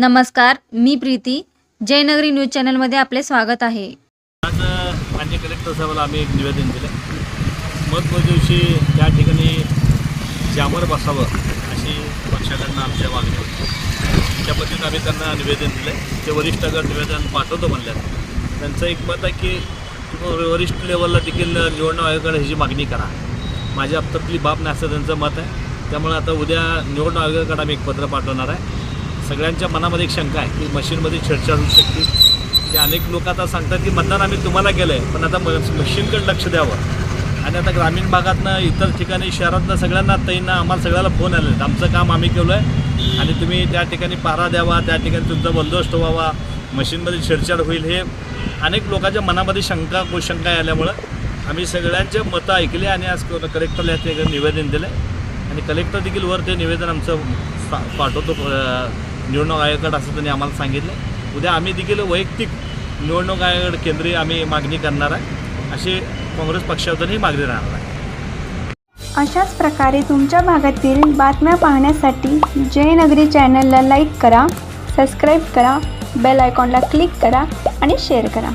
नमस्कार मी प्रीती. जयनगरी न्यूज चॅनलमध्ये आपले स्वागत आहे. आज मान्य कलेक्टर साहेबाला आम्ही एक निवेदन दिलं. महत्त्व दिवशी त्या ठिकाणी जामर बसावं अशी पक्षाकडनं आमच्या मागणी होती. त्या पद्धतीनं आम्ही त्यांना निवेदन दिलं. ते वरिष्ठ गट निवेदन पाठवतो म्हणल्यात. त्यांचं एक मत आहे की वरिष्ठ लेवलला देखील निवडणूक आयोगाकडे ह्याची मागणी करा. माझ्या हप्त्यातली बाब नाही असं त्यांचं मत आहे. त्यामुळे आता उद्या निवडणूक आयोगाकडे आम्ही एक पत्र पाठवणार आहे. सगळ्यांच्या मनामध्ये एक शंका आहे की मशीनमध्ये छेडछाड होऊ शकते. ते अनेक लोक आता सांगतात की मतदान आम्ही तुम्हाला केलं आहे पण आता म- मशीनकडे लक्ष द्यावं. आणि आता ग्रामीण भागातनं इतर ठिकाणी शहरातनं सगळ्यांना तईंना आम्हाला सगळ्याला फोन आले आहेत. आमचं काम आम्ही केलं आहे आणि तुम्ही त्या ठिकाणी पारा द्यावा त्या ठिकाणी तुमचा बंदोबस्त व्हावा. मशीनमध्ये छेडछाड होईल हे अनेक लोकांच्या मनामध्ये शंका कुशंका आल्यामुळं आम्ही सगळ्यांचे मतं ऐकले आणि आज कलेक्टरला यात निवेदन दिलं आणि कलेक्टर देखील वर ते निवेदन आमचं पाठवतो निवडणूक आयोगाकडे असं त्यांनी आम्हाला सांगितलं. उद्या आम्ही देखील वैयक्तिक निवडणूक आयोगाकडे केंद्रीय आम्ही मागणी करणार आहे. अशी काँग्रेस पक्षातूनही मागणी राहणार आहे. अशाच प्रकारे तुमच्या भागातील बातम्या पाहण्यासाठी जयनगरी चॅनलला लाईक करा सबस्क्राईब करा बेल आयकॉनला क्लिक करा आणि शेअर करा.